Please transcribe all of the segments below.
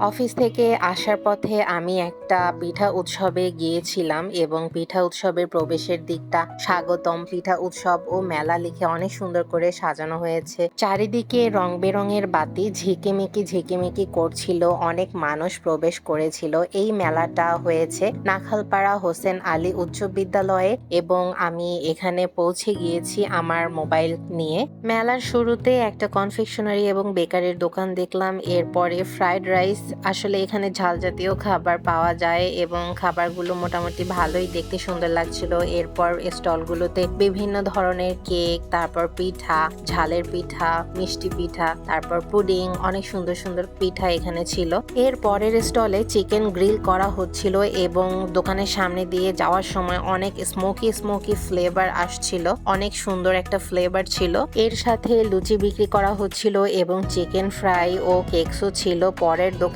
Office থেকে আসার পথে আমি একটা পিঠা উৎসবে গিয়েছিলাম এবং পিঠা উৎসবের প্রবেশের দিকটা স্বাগতম পিঠা উৎসব ও মেলা লিখে অনেক সুন্দর করে সাজানো হয়েছে। চারিদিকে রং বেরঙের বাতি ঝিকিমিকি ঝিকিমিকি করছিল, অনেক মানুষ প্রবেশ করেছিল। এই মেলাটা হয়েছে নাখালপাড়া হোসেন আলী উচ্চ বিদ্যালয়ে এবং আমি এখানে পৌঁছে গিয়েছি আমার মোবাইল নিয়ে। মেলার শুরুতে একটা কনফেকশনারি এবং বেকারির দোকান দেখলাম, এরপরে ফ্রাইড রাইস আসলে এখানে ঝাল জাতীয় খাবার পাওয়া যায় এবং খাবারগুলো মোটামুটি ভালোই দেখতে সুন্দর লাগছিল। এরপর স্টলগুলোতে বিভিন্ন ধরনের কেক, তারপর পিঠা, ঝালের পিঠা, মিষ্টি পিঠা, তারপর পুডিং, অনেক সুন্দর সুন্দর পিঠা এখানে ছিল। এর পরের স্টলে চিকেন গ্রিল করা হচ্ছিল এবং দোকানের সামনে দিয়ে যাওয়ার সময় অনেক স্মোকি স্মোকি ফ্লেভার আসছিল। অনেক সুন্দর একটা ফ্লেভার ছিল। এর সাথে লুচি বিক্রি করা হচ্ছিল এবং চিকেন ফ্রাই ও কেকসও ছিল। পরের দোকানে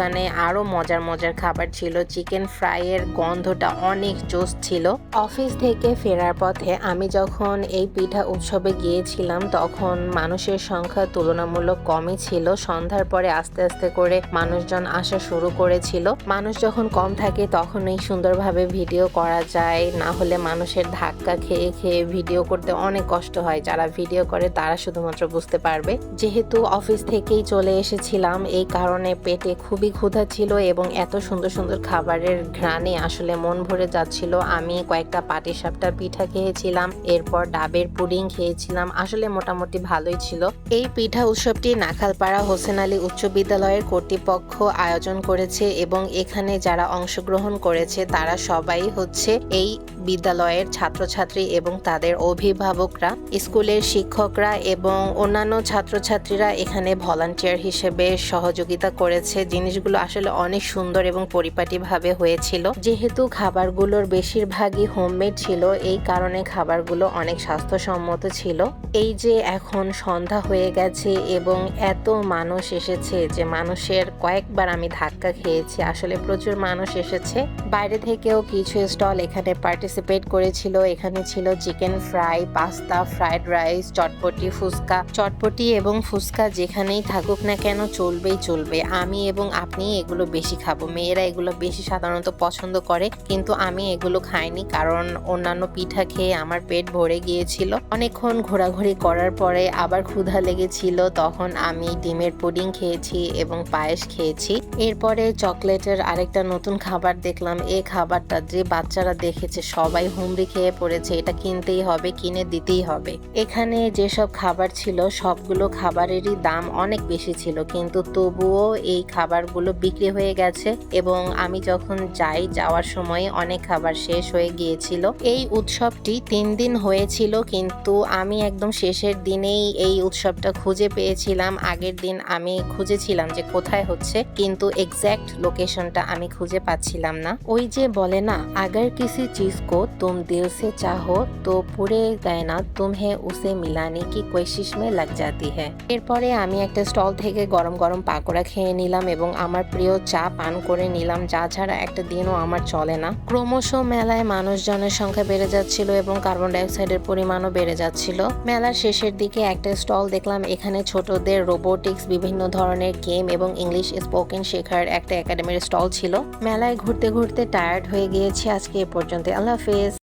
আরও মজার মজার খাবার ছিল। চিকেন ফ্রাই এর গন্ধটা অনেক জোস ছিল। অফিস থেকে ফেরার পথে আমি যখন এই পিঠা উৎসবে গিয়েছিলাম, তখন মানুষের সংখ্যা তুলনামূলক কমই ছিল। সন্ধ্যার পরে আস্তে আস্তে করে মানুষজন আসা শুরু করেছিল। মানুষ যখন কম থাকে, তখনই সুন্দরভাবে ভিডিও করা যায়। না হলে মানুষের ধাক্কা খেয়ে খেয়ে ভিডিও করতে অনেক কষ্ট হয়। যারা ভিডিও করে, তারা শুধুমাত্র বুঝতে পারবে। যেহেতু অফিস থেকেই চলে এসেছিলাম, এই কারণে পেটে খুবই ক্ষুধা ছিল এবং এত সুন্দর সুন্দর খাবারের ঘ্রাণে আসলে মন ভরে যাচ্ছিল। আমি কয়েকটা পাটিসাপটা পিঠা খেয়েছিলাম, এরপর ডাবের পুডিং খেয়েছিলাম, আসলে মোটামুটি ভালোই ছিল। এই পিঠা উৎসবটি নাখালপাড়া হোসেন আলী উচ্চ বিদ্যালয়ের কর্তৃপক্ষ আয়োজন করেছে এবং এখানে যারা অংশগ্রহণ করেছে তারা সবাই হচ্ছে এই বিদ্যালয়ের ছাত্রছাত্রী এবং তাদের অভিভাবকরা, স্কুলের শিক্ষকরা এবং অন্যান্য ছাত্রছাত্রীরা এখানে ভলান্টিয়ার হিসেবে সহযোগিতা করেছে জিনিসগুলো আসলে অনেক সুন্দর এবং পরিপাটিভাবে হয়েছিল। যেহেতু খাবারগুলোর বেশিরভাগই হোমমেড ছিল, এই কারণে খাবারগুলো অনেক স্বাস্থ্যসম্মত ছিল। এই যে এখন সন্ধ্যা হয়ে গেছে এবং এত মানুষ এসেছে যে মানুষের কয়েকবার আমি ধাক্কা খেয়েছি, আসলে প্রচুর মানুষ এসেছে। বাইরে থেকেও কিছু স্টল এখানে পার্টিসিপেট করেছিল। এখানে ছিল chicken fry pasta fried rice চটপটি, ফুচকা। চটপটি এবং ফুচকা যেখানেই থাকুক না কেন চলবেই চলবে। আমি এবং আপনি এগুলো বেশি খাব। মেয়েরা এগুলো বেশি সাধারণত পছন্দ করে, কিন্তু আমি এগুলো খাইনি কারণ অন্যান্য পিঠা খেয়ে আমার পেট ভরে গিয়েছিল। অনেকক্ষণ ঘোরাঘুরি করার পরে আবার ক্ষুধা লেগেছিল, তখন আমি ডিমের পুডিং খেয়েছি এবং পায়েস খেয়েছি। এরপরে চকলেটের আরেকটা নতুন খাবার দেখলাম এই খাবারটা যে বাচ্চারা দেখেছে, সবাই হুমড়ি খেয়ে পড়েছে, এটা কিনতেই হবে, কিনে দিতেই হবে। এখানে যেসব খাবার ছিল, সবগুলো খাবারেরই দাম অনেক বেশি ছিল, কিন্তু তবুও এই খাবারগুলো বিক্রি হয়ে গেছে এবং আমি যখন যাই যাওয়ার সময় অনেক খাবার শেষ হয়ে গিয়েছিল। এই উৎসবটি তিন দিন হয়েছিল কিন্তু আমি একদম শেষের দিনেই এই উৎসবটা খুঁজে পেয়েছিলাম। আগের দিন আমি খুঁজেছিলাম যে কোথায় হচ্ছে কিন্তু এক্স্যাক্ট লোকেশনটা আমি খুঁজে পাচ্ছিলাম না। ওই যে বলে না, আগার কিসি চিজ কো তুম দিল সে চাহো তো পুরে গায়না তুমহে উসে মিলানে কি কোশিশ মে লাগ জাতি হ্যাঁ এরপরে আমি একটা স্টল থেকে গরম গরম পাকোড়া খেয়ে নিলাম এবং আমার প্রিয় চা পান করে নিলাম। যা ছাড়া একটা দিনও আমার চলে না। ক্রমশ মেলায় মানুষজনের সংখ্যা বেড়ে যাচ্ছিল এবং কার্বন ডাইঅক্সাইডের পরিমাণও বেড়ে যাচ্ছিল। মেলার শেষের দিকে একটা স্টল দেখলাম। এখানে ছোটদের রোবোটিক্স, বিভিন্ন ধরনের গেম এবং ইংলিশ স্পোকেন শেখার একটা একাডেমির স্টল ছিল। মেলায় ঘুরতে ঘুরতে টায়ার্ড হয়ে গিয়েছি। আজকে এ পর্যন্ত আল্লাহ হাফেজ।